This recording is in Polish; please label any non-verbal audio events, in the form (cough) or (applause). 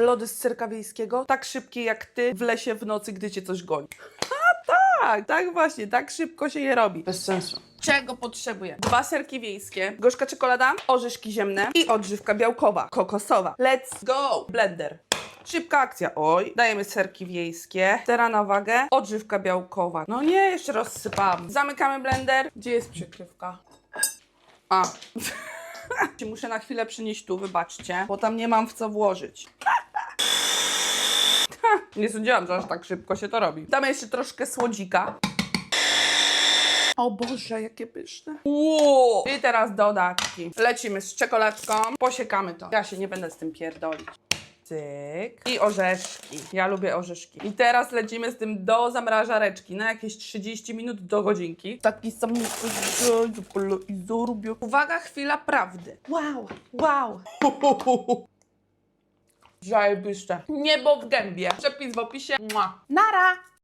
Lody z serka wiejskiego, tak szybkie jak ty w lesie w nocy, gdy cię coś goni. A tak, tak właśnie, tak szybko się je robi. Bez sensu. Czego potrzebuję? Dwa serki wiejskie, gorzka czekolada, orzeszki ziemne i odżywka białkowa, kokosowa. Let's go! Blender. Szybka akcja. Oj, dajemy serki wiejskie. Teraz na wagę. Odżywka białkowa. No nie, jeszcze rozsypałam. Zamykamy blender. Gdzie jest przykrywka? A. (laughs) Muszę na chwilę przynieść tu, wybaczcie, bo tam nie mam w co włożyć. Nie sądziłam, że aż tak szybko się to robi. Damy jeszcze troszkę słodzika. O Boże, jakie pyszne. Wow. I teraz dodatki. Lecimy z czekoladką, posiekamy to. Ja się nie będę z tym pierdolić. Cyk. I orzeszki. Ja lubię orzeszki. I teraz lecimy z tym do zamrażareczki na jakieś 30 minut do godzinki. Taki sam i. Uwaga, chwila prawdy. Wow, wow. Zajebiście. Niebo w gębie. Przepis w opisie. Mua. Nara!